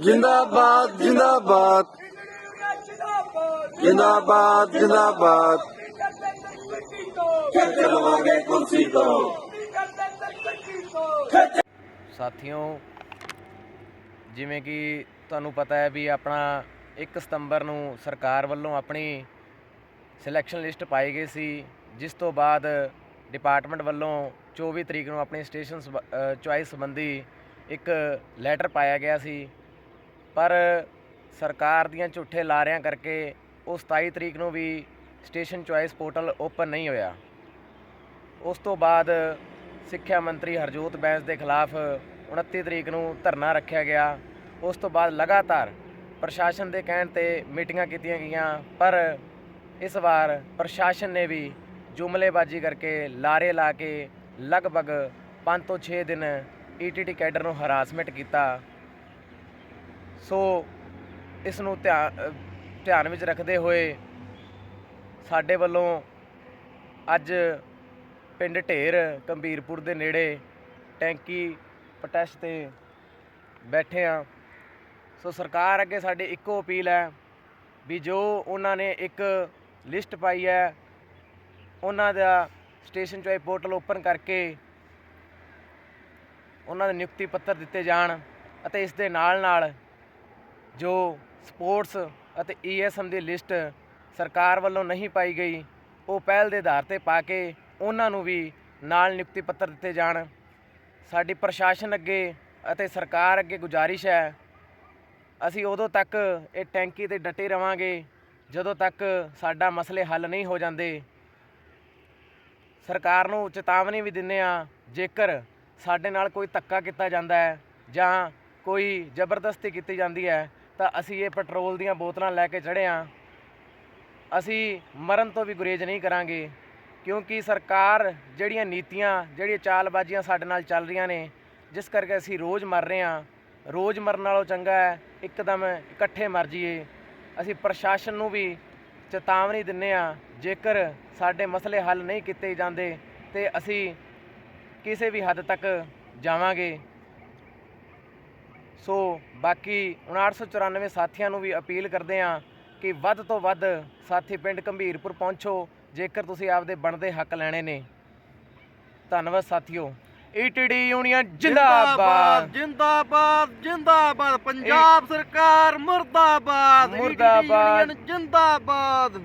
ਜਿੰਦਾਬਾਦ ਜਿੰਦਾਬਾਦ। ਜਿੰਦਾਬਾਦ ਖਿੱਚ ਲਵਾਂਗੇ ਕੁਰਸੀ ਤੋਂ। ਸਾਥੀਓ, ਜਿਵੇਂ ਕਿ ਤੁਹਾਨੂੰ ਪਤਾ ਹੈ ਵੀ ਆਪਣਾ 1 ਸਤੰਬਰ ਨੂੰ ਸਰਕਾਰ ਵੱਲੋਂ ਆਪਣੀ ਸਿਲੈਕਸ਼ਨ ਲਿਸਟ ਪਾਈ ਗਈ ਸੀ, ਜਿਸ ਤੋਂ ਬਾਅਦ ਡਿਪਾਰਟਮੈਂਟ ਵੱਲੋਂ 24 ਤਰੀਕ ਨੂੰ ਆਪਣੀ ਸਟੇਸ਼ਨ ਚੁਆਇਸ ਸੰਬੰਧੀ ਇੱਕ ਲੈਟਰ ਪਾਇਆ ਗਿਆ ਸੀ। ਪਰ ਸਰਕਾਰ ਦੀਆਂ ਝੂਠੇ ਲਾਰਿਆਂ ਕਰਕੇ ਉਹ 27 ਤਰੀਕ ਨੂੰ ਵੀ ਸਟੇਸ਼ਨ ਚੁਆਇਸ ਪੋਰਟਲ ਓਪਨ ਨਹੀਂ ਹੋਇਆ। ਉਸ ਤੋਂ ਬਾਅਦ ਸਿੱਖਿਆ ਮੰਤਰੀ ਹਰਜੋਤ ਬੈਂਸ ਦੇ ਖਿਲਾਫ 29 ਤਰੀਕ ਨੂੰ ਧਰਨਾ ਰੱਖਿਆ ਗਿਆ। ਉਸ ਤੋਂ ਬਾਅਦ ਲਗਾਤਾਰ ਪ੍ਰਸ਼ਾਸਨ ਦੇ ਕਹਿਣ ਤੇ ਮੀਟਿੰਗਾਂ ਕੀਤੀਆਂ ਗਈਆਂ, ਪਰ ਇਸ ਵਾਰ ਪ੍ਰਸ਼ਾਸਨ ਨੇ ਵੀ ਜੁਮਲੇਬਾਜ਼ੀ ਕਰਕੇ ਲਾਰੇ ਲਾ ਕੇ ਲਗਭਗ 5 ਤੋਂ 6 ਦਿਨ ਈਟੀਟੀ ਕੈਡਰ ਨੂੰ ਹਰਾਸਮੈਂਟ ਕੀਤਾ। ਸੋ ਇਸ ਨੂੰ ਧਿਆਨ ਧਿਆਨ ਵਿੱਚ ਰੱਖਦੇ ਹੋਏ ਸਾਡੇ ਵੱਲੋਂ ਅੱਜ ਪਿੰਡ ਢੇਰ ਗੰਭੀਰਪੁਰ ਦੇ ਨੇੜੇ ਟੈਂਕੀ ਪ੍ਰੋਟੈਸਟ ਤੇ ਬੈਠੇ ਆ। ਸੋ ਸਰਕਾਰ ਅੱਗੇ ਸਾਡੀ ਇੱਕੋ ਅਪੀਲ ਹੈ ਵੀ ਜੋ ਉਹਨਾਂ ਨੇ ਇੱਕ ਲਿਸਟ ਪਾਈ ਹੈ, ਉਹਨਾਂ ਦਾ ਸਟੇਸ਼ਨ ਚੋਏ ਪੋਰਟਲ ਓਪਨ ਕਰਕੇ ਉਹਨਾਂ ਦੇ ਨਿਯੁਕਤੀ ਪੱਤਰ ਦਿੱਤੇ ਜਾਣ ਅਤੇ ਇਸ ਦੇ ਨਾਲ ਨਾਲ ਜੋ ਸਪੋਰਟਸ ਅਤੇ ਈਐਸਐਮ ਦੀ ਲਿਸਟ ਸਰਕਾਰ ਵੱਲੋਂ ਨਹੀਂ ਪਾਈ ਗਈ, ਉਹ ਪਹਿਲ ਦੇ ਆਧਾਰ ਤੇ ਪਾ ਕੇ ਉਹਨਾਂ ਨੂੰ ਵੀ ਨਾਲ ਨਿਯੁਕਤੀ ਪੱਤਰ ਦਿੱਤੇ ਜਾਣ। ਸਾਡੀ ਪ੍ਰਸ਼ਾਸਨ ਅੱਗੇ ਅਤੇ ਸਰਕਾਰ ਅੱਗੇ ਗੁਜ਼ਾਰਿਸ਼ ਹੈ, ਅਸੀਂ ਉਦੋਂ ਤੱਕ ਇਹ ਟੈਂਕੀ ਤੇ ਡਟੇ ਰਵਾਂਗੇ, ਜਦੋਂ ਤੱਕ ਸਾਡਾ ਮਸਲੇ ਹੱਲ ਨਹੀਂ ਹੋ ਜਾਂਦੇ। ਸਰਕਾਰ ਨੂੰ ਚੇਤਾਵਨੀ ਵੀ ਦਿੰਨੇ ਆ ਜੇਕਰ ਸਾਡੇ ਨਾਲ ਕੋਈ ਧੱਕਾ ਕੀਤਾ ਜਾਂਦਾ ਹੈ ਜਾਂ ਕੋਈ ਜ਼ਬਰਦਸਤੀ ਕੀਤੀ ਜਾਂਦੀ ਹੈ ਤਾਂ ਅਸੀਂ ਇਹ ਪੈਟਰੋਲ ਦੀਆਂ ਬੋਤਲਾਂ ਲੈ ਕੇ ਚੜ੍ਹੇ ਹਾਂ। ਅਸੀਂ ਮਰਨ ਤੋਂ ਵੀ ਗੁਰੇਜ਼ ਨਹੀਂ ਕਰਾਂਗੇ, ਕਿਉਂਕਿ ਸਰਕਾਰ ਜਿਹੜੀਆਂ ਨੀਤੀਆਂ, ਜਿਹੜੀਆਂ ਚਾਲਬਾਜ਼ੀਆਂ ਸਾਡੇ ਨਾਲ ਚੱਲ ਰਹੀਆਂ ਨੇ, ਜਿਸ ਕਰਕੇ ਅਸੀਂ ਰੋਜ਼ ਮਰ ਰਹੇ ਹਾਂ। ਰੋਜ਼ ਮਰਨ ਨਾਲੋਂ ਚੰਗਾ ਹੈ, ਇੱਕਦਮ ਇਕੱਠੇ ਮਰ ਜਾਈਏ। ਅਸੀਂ ਪ੍ਰਸ਼ਾਸਨ ਨੂੰ ਵੀ ਚੇਤਾਵਨੀ ਦਿੰਨੇ ਆ ਜੇਕਰ ਸਾਡੇ ਮਸਲੇ ਹੱਲ ਨਹੀਂ ਕੀਤੇ ਜਾਂਦੇ, ਤੇ ਅਸੀਂ ਕਿਸੇ ਵੀ ਹੱਦ ਤੱਕ ਜਾਵਾਂਗੇ। ਸੋ ਬਾਕੀ 5994 ਸਾਥੀਆਂ ਨੂੰ ਵੀ ਅਪੀਲ ਕਰਦੇ ਆ ਕਿ ਵੱਧ ਤੋਂ ਵੱਧ ਸਾਥੀ ਪਿੰਡ ਗੰਭੀਰਪੁਰ ਪਹੁੰਚੋ ਜੇਕਰ ਤੁਸੀਂ ਆਪਦੇ ਬਣਦੇ ਹੱਕ ਲੈਣੇ ਨੇ। ਧੰਨਵਾਦ ਸਾਥੀਓ। ਈਟੀਡੀ ਯੂਨੀਅਨ ਜਿੰਦਾਬਾਦ। ਜਿੰਦਾਬਾਦ ਜਿੰਦਾਬਾਦ। ਪੰਜਾਬ ਸਰਕਾਰ ਮੁਰਦਾਬਾਦ। ਮੁਰਦਾਬਾਦ। ਜਿੰਦਾਬਾਦ।